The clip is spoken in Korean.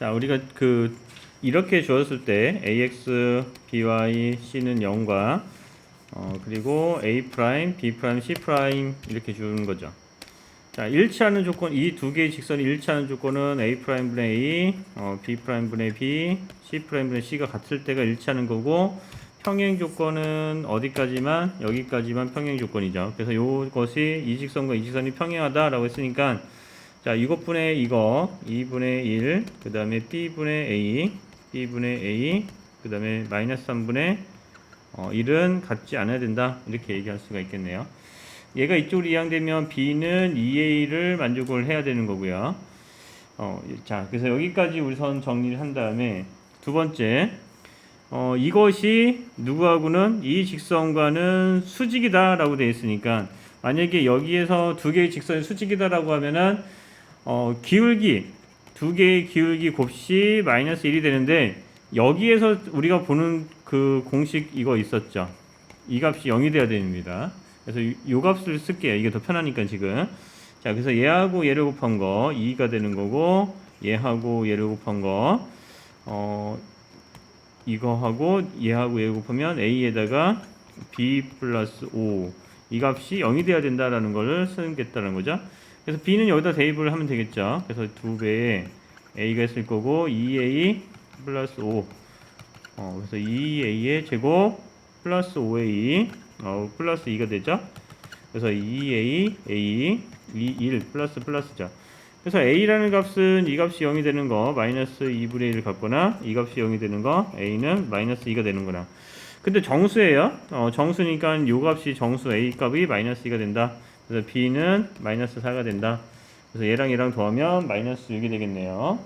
자, 우리가 그 이렇게 주었을 때 ax, by, c는 0과 어, 그리고 a 프라임, b 프라임, c 프라임 이렇게 주는 거죠. 자, 일치하는 조건 이 두 개의 직선이 일치하는 조건은 a 프라임 분의 a, 어, b 프라임 분의 b, c 프라임 분의 c가 같을 때가 일치하는 거고 평행 조건은 어디까지만 여기까지만 평행 조건이죠. 그래서 이것이 이 직선과 이 직선이 평행하다라고 했으니까 자, 이것분의 이거 2분의 1, 그 다음에 b분의 a, b분의 a, 그 다음에 마이너스 3분의 어, 1은 같지 않아야 된다. 이렇게 얘기할 수가 있겠네요. 얘가 이쪽으로 이항되면 b는 2a를 만족을 해야 되는 거고요. 어, 자, 그래서 여기까지 우선 정리를 한 다음에 두 번째, 어, 이것이 누구하고는 이 직선과는 수직이다라고 되어 있으니까 만약에 여기에서 두 개의 직선이 수직이다라고 하면은 어, 기울기 두 개의 기울기 곱시 마이너스 1이 되는데 여기에서 우리가 보는 그 공식 이거 있었죠. 이 값이 0이 돼야 됩니다. 그래서 이, 요 값을 쓸게요. 이게 더 편하니까 지금. 자, 그래서 얘하고 얘를 곱한 거 2가 되는 거고 얘하고 얘를 곱한 거 어, 이거하고 얘하고 얘 곱하면 a에다가 b 플러스 5 이 값이 0이 돼야 된다라는 걸 쓰겠다는 거죠. 그래서 b는 여기다 대입을 하면 되겠죠. 그래서 두 배에 a가 있을 거고 2a 플러스 5 어, 그래서 2a의 제곱 플러스 5a 어, 플러스 2가 되죠. 그래서 2a a 2 1 플러스 플러스죠. 그래서 a라는 값은 이 값이 0이 되는 거 마이너스 2분의 1을 갖거나 이 값이 0이 되는 거 a는 마이너스 2가 되는 거나 근데 정수예요 어, 정수니까 요 값이 정수 a 값이 마이너스 2가 된다 그래서 b는 마이너스 4가 된다. 그래서 얘랑 얘랑 더하면 마이너스 6이 되겠네요